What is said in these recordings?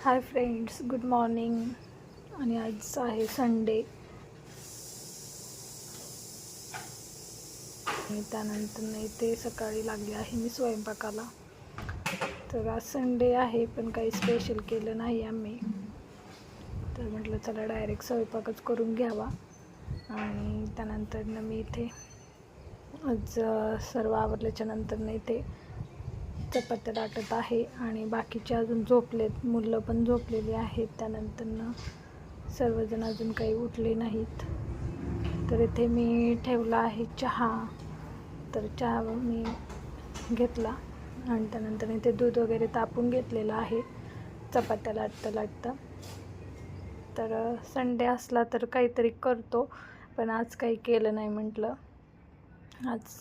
Hi friends good morning आणि आज आहे संडे आणि त्यानंतर नाही ते सकाळी लागले आहे मी स्वयंपाकाला. तर आज संडे आहे पण काही स्पेशल केलं नाही आम्ही. तर म्हटलं चला डायरेक्ट स्वयंपाकच करून घ्यावा. आणि त्यानंतर ना मी इथे आज सर्व आवडल्याच्या नंतर इथे चपात्या लाटत आहे आणि बाकीचे अजून झोपलेत मुलं पण झोपलेली आहेत. त्यानंतरनं सर्वजण अजून काही उठले नाहीत. तर इथे मी ठेवला आहे चहा. तर चहा मी घेतला आणि त्यानंतर इथे दूध वगैरे तापून घेतलेलं आहे. चपात्या लाटता लाटता. तर संडे असला तर काहीतरी करतो पण आज काही केलं नाही म्हटलं. आज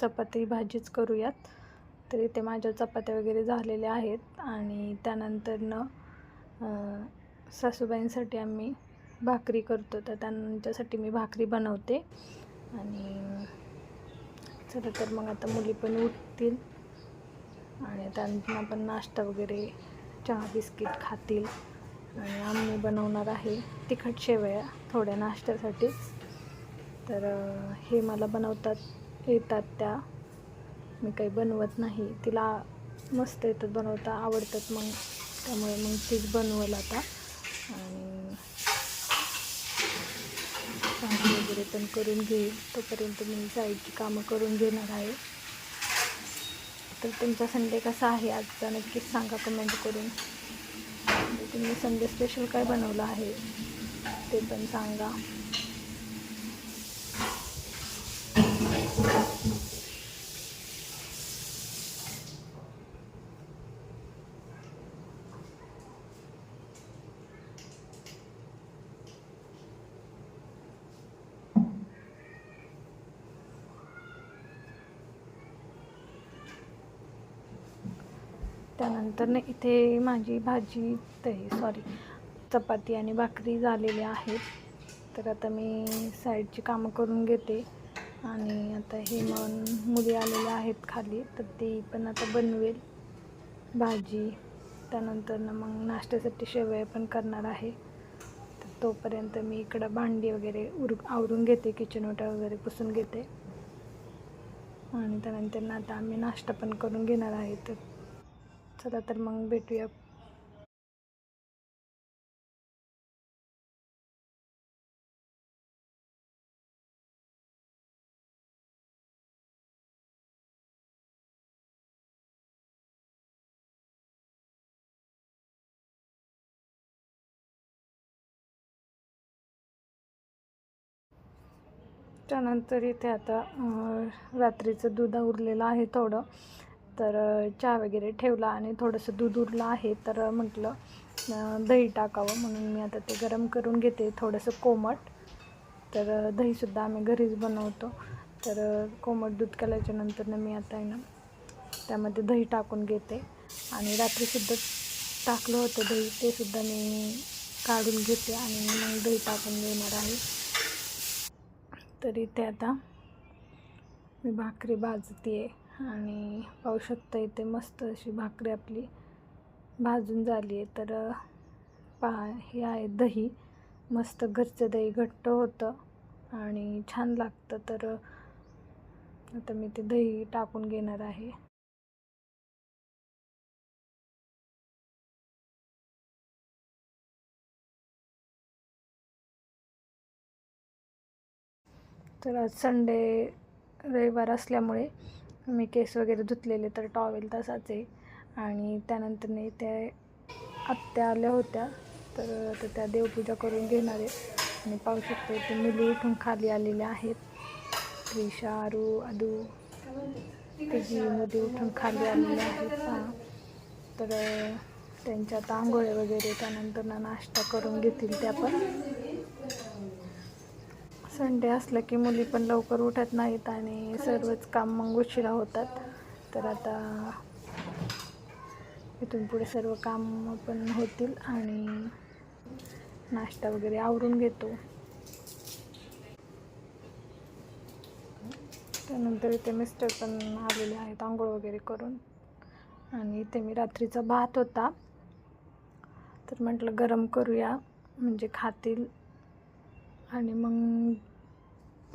चपाती भाजीच करूयात. तर इथे माझ्या चपात्या वगैरे झालेल्या आहेत आणि त्यानंतरनं सासूबाईंसाठी आम्ही भाकरी करतो. तर त्यांच्यासाठी मी भाकरी बनवते. आणि चला तर मग आता मुली पण उठतील आणि त्यांना पण नाश्ता वगैरे चहा बिस्किट खातील. आणि आम्ही बनवणार आहे तिखट शेवया थोड्या नाश्त्यासाठी. तर हे मला बनवतात येतात त्या. मी काही बनवत नाही. तिला मस्त येतात बनवता आवडतात मग. त्यामुळे मग तीच बनवल आता. आणि भाजी वगैरे पण करून घेईल. तोपर्यंत मी शाळेची कामं करून घेणार आहे. तर तुमचा संडे कसा आहे? आजचा नक्कीच सांगा कमेंट करून. तुम्ही संडे स्पेशल काय बनवलं आहे? ते पण सांगा. त्यानंतर ना इथे माझी भाजी ते सॉरी चपाती आणि भाकरी झालेली आहेत. तर आता मी साईडची कामं करून घेते. आणि आता हे मग मुली आलेल्या आहेत खाली तर ती पण आता बनवेल भाजी. त्यानंतर ना मग नाश्त्यासाठी शेवया पण करणार आहे. तर तोपर्यंत मी इकडं भांडी वगैरे उर आवरून घेते किचन ओटा वगैरे पुसून घेते. आणि त्यानंतर ना आता आम्ही नाश्ता पण करून घेणार आहे. तर चला तर मग भेटूया. त्यानंतर इथे आता रात्रीचं दूध उरलेलं आहे थोडं. तर चहा वगैरे ठेवला आणि थोडंसं दूध उरलं आहे. तर म्हटलं दही टाकावं. म्हणून मी आता ते गरम करून घेते थोडंसं कोमट. तर दहीसुद्धा आम्ही घरीच बनवतो. तर कोमट दूध केल्याच्यानंतरनं मी आता आहे ना त्यामध्ये दही टाकून घेते. आणि रात्रीसुद्धा टाकलं होतं दही. ते सुद्धा मी काढून घेते आणि मग दही टाकून घेणार आहे. तर इथे आता मी भाकरी भाजते आहे आणि पाहू शकता इथे मस्त अशी भाकरी आपली भाजून झाली आहे. तर पा पहा हे आहे दही. मस्त घरचं दही घट्ट होतं आणि छान लागतं. तर आता मी ते दही टाकून घेणार आहे. तर आज संडे रविवार असल्यामुळे मी केस वगैरे धुतलेले तर टॉवेल तसाच आहे. आणि त्यानंतर त्या आत्या आल्या होत्या तर आता त्या देवपूजा करून घेणार आहे. आणि पाहू शकतो ते मुली उठून खाली आलेल्या आहेत. त्रिशा आरू अदू तिघी मुली उठून खाली आलेल्या आहेत. पहा. तर त्यांच्या आता आंघोळ्या वगैरे त्यानंतर ना नाश्ता करून घेतील त्या पण. संडे असलं की मुली पण लवकर उठत नाहीत आणि सर्वच काम मग उशिरा होतात. तर आता इथून पुढे सर्व काम पण होतील आणि नाश्ता वगैरे आवरून घेतो. त्यानंतर इथे मिस्टर पण आलेले आहेत आंघोळ वगैरे करून. आणि इथे मी रात्रीचा भात होता. तर म्हटलं गरम करूया म्हणजे खातील. आणि मग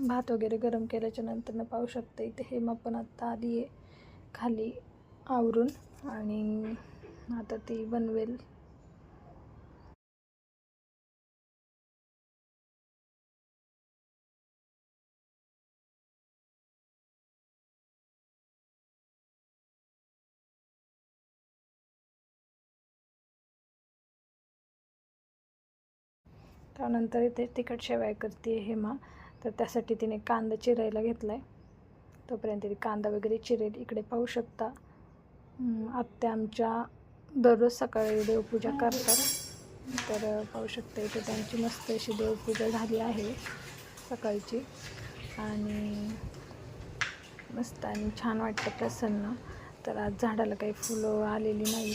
भात वगैरे गरम केल्याच्यानंतर पाहू शकता इथे हेमा पण आत्ता आली आहे खाली आवरून. आणि आता ती बनवेल. त्यानंतर इथे तिखट शेवाय करते हेमा तर त्यासाठी तिने कांदा चिरायला घेतला आहे तोपर्यंत तिने कांदा वगैरे चिरेल. इकडे पाहू शकता आत्या आमच्या दररोज सकाळी देवपूजा करतात. तर पाहू शकता इथे त्यांची मस्त अशी देवपूजा झाली आहे सकाळची. आणि मस्त आणि छान वाटतं प्रसन्न. तर आज झाडाला काही फुलं आलेली नाही.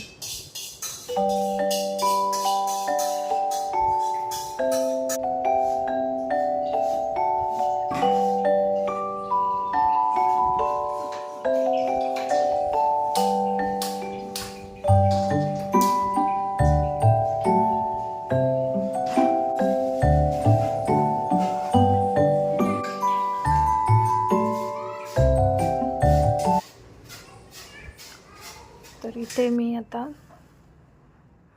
आता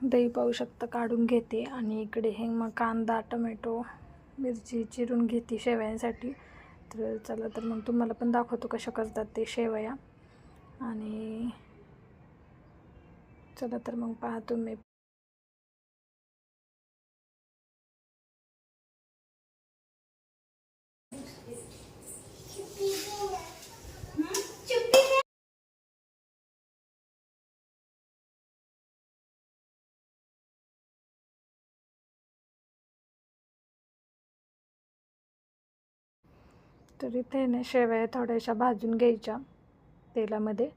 दही पाहू शकता काढून घेते. आणि इकडे हे मग कांदा टमॅटो मिरची चिरून घेते शेवयांसाठी. तर चला तर मग तुम्हाला पण दाखवतो कशा करतात ते शेवया. आणि चला तर मग पहा तुम्ही. तर इथे ना शेवया थोड्याशा भाजून घ्यायच्या तेलामध्ये.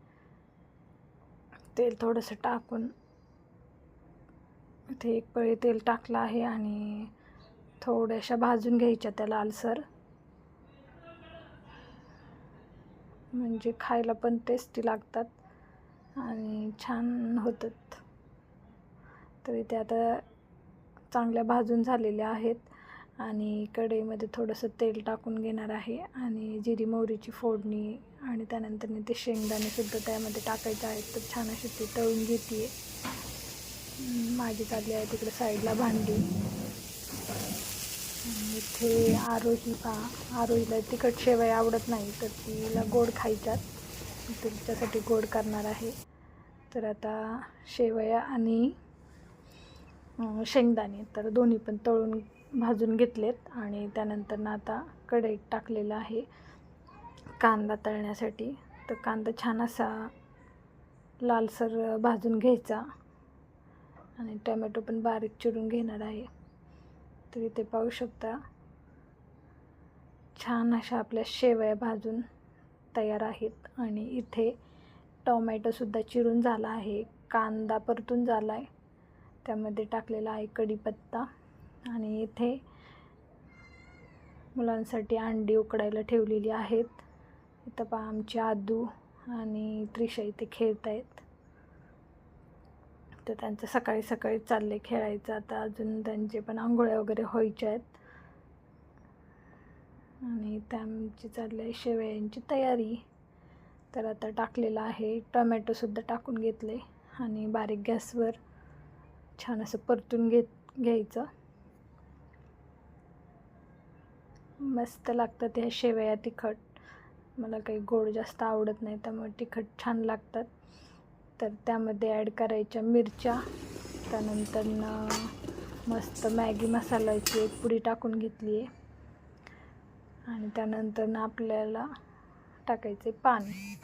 तेल थोडंसं टाकून इथे एक पळी तेल टाकलं आहे आणि थोड्याशा भाजून घ्यायच्या त्या लालसर म्हणजे खायला पण टेस्टी लागतात आणि छान होतात. तर इथे आता चांगल्या भाजून झालेल्या आहेत. आणि कढईमध्ये थोडंसं तेल टाकून घेणार आहे आणि जिरी मोहरीची फोडणी आणि त्यानंतर मी ते शेंगदाणेसुद्धा त्यामध्ये टाकायचे आहेत. तर छान अशी ती तळून घेते माझी चालली आहे तिकडे साईडला भांडी. इथे आरोही पा आरोहीला तिखट शेवय आवडत नाही तर तिला गोड खायच्यात. तिच्यासाठी गोड करणार आहे. तर आता शेवया आणि शेंगदाणे. तर दोन्ही पण तळून भाजून घेतलेत आणि त्यानंतर ना आता कढईत टाकलेला आहे. कांदा तळण्यासाठी. तर कांदा छान असा लालसर भाजून घ्यायचा. आणि टोमॅटो पण बारीक चिरून घेणार आहे. तर इथे पाहू शकता. छान अशा आपल्या शेवया भाजून तयार आहेत. आणि इथे टोमॅटोसुद्धा चिरून झाला आहे. कांदा परतून झाला आहे त्यामध्ये टाकलेला आहे कढीपत्ता. आणि इथे मुलांसाठी अंडी उकडायला ठेवलेली आहेत. इथं पहा आमची आदू आणि त्रिशा इथे खेळत आहेत तर त्यांचं सकाळी सकाळी चालले खेळायचं. आता अजून त्यांचे पण आंघोळ्या वगैरे व्हायच्या आहेत. आणि त्यांची चालली आहे शेवयांची तयारी. तर आता टाकलेलं आहे. टोमॅटोसुद्धा टाकून घेतले आणि बारीक गॅसवर छान असं परतून घेत घ्यायचं. मस्त लागतात ह्या शेवया तिखट. मला काही गोड जास्त आवडत नाही त्यामुळे तिखट छान लागतात. तर त्यामध्ये ॲड करायच्या मिरच्या त्यानंतर मस्त मॅगी मसाल्याची एक पुडी टाकून घेतली आहे आणि त्यानंतर आपल्याला टाकायचे पाणी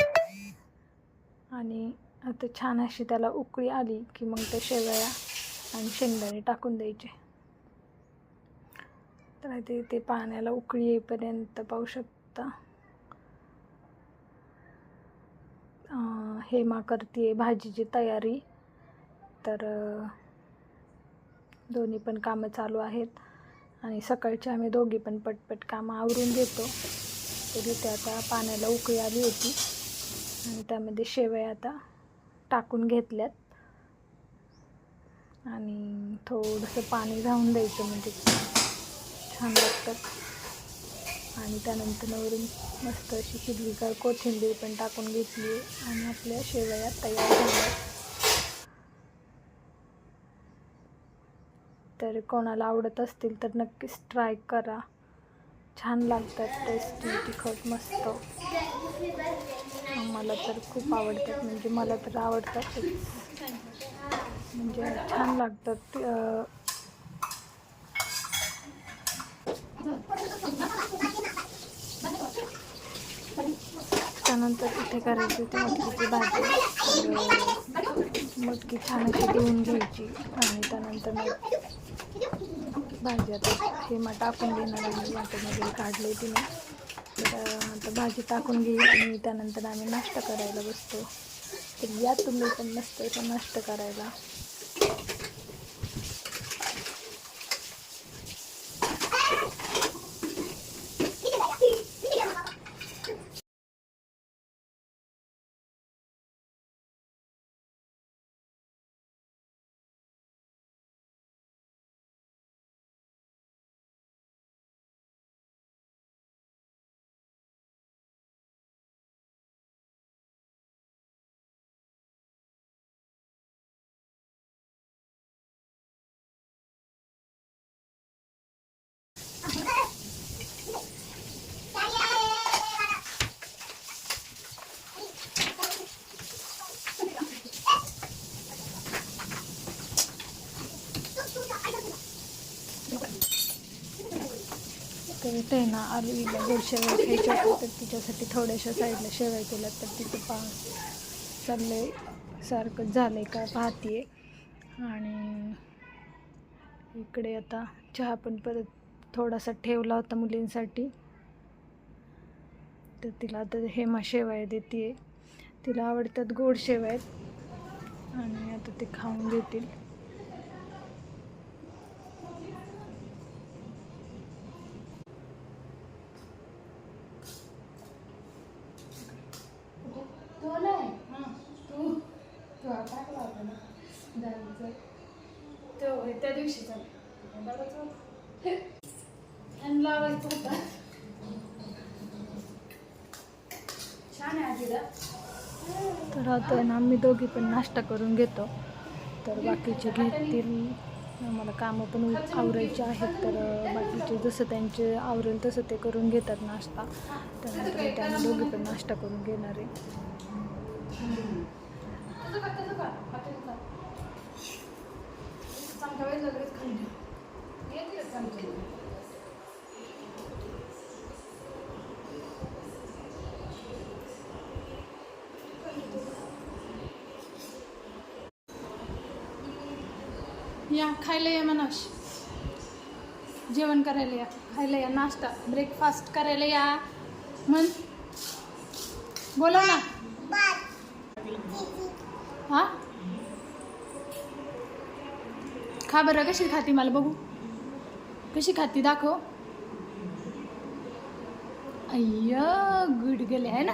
आणि आता छान अशी त्याला उकळी आली की मग त्या शेवया आणि शेंगदाणे टाकून द्यायचे. तर ते ते पाण्याला उकळी येईपर्यंत पाहू शकता. हेमा करते भाजीची तयारी. तर दोन्ही पण कामं चालू आहेत. आणि सकाळचे आम्ही दोघी पण पटपट कामं आवरून घेतो. तर इथे आता पाण्याला उकळी आली होती. आणि त्यामध्ये शेवया आता टाकून घेतल्यात. आणि थोडंसं पाणी राहून द्यायचं म्हणजे छान लागतात. आणि त्यानंतर वरून मस्त अशी हिरवीगार कोथिंबीर पण टाकून घेतली आणि आपल्या शेवया तयार झाल्या. तर कोणाला आवडत असतील तर नक्कीच ट्राय करा. छान लागतात टेस्टी तिखट मस्त. मला तर खूप आवडतात म्हणजे मला तर आवडतात म्हणजे छान लागतात त्यानंतर इथे करायची होती मटकीची भाजी. मटकी छान अशी देऊन घ्यायची आणि त्यानंतर मग भाजी आता मग टाकून देणार आहे. वाटेमध्ये काढले तिने. तर आता भाजी टाकून घेईल आणि त्यानंतर आम्ही नाश्ता करायला बसतो. तर या तुम्ही पण मस्त नाश्ता करायला. इथे आहे ना आलूला गोड शेवया खायच्या होत्या तर तिच्यासाठी थोड्याशा साईडला शेवया केल्या तर तिथं पा चाललंय सारखं झालं आहे का पाहते आणि इकडे आता चहा पण परत थोडासा ठेवला होता मुलींसाठी. तर तिला आता हेमा शेवाय देते तिला आवडतात गोड शेवायत आणि आता ते खाऊन घेतील त्या दिवशी लावायचं होता. छान आहे आजीला. तर आता ना आम्ही दोघी पण नाश्ता करून घेतो. तर बाकीचे घेतील. आम्हाला कामं पण आवरायची आहेत तर बाकीचे जसं त्यांचे आवरेल तसं ते करून घेतात नाश्ता. त्यानंतर त्यांना दोघी पण नाश्ता करून घेणार आहे. या खायला या मनाश जेवण करायला या खायला या नाश्ता ब्रेकफास्ट करायला या. म्हण, बोला ना. हा? खा बरं, कशी खाती मला बघू. कशी खाती दाखव. अय्य गुड गेले आहे ना.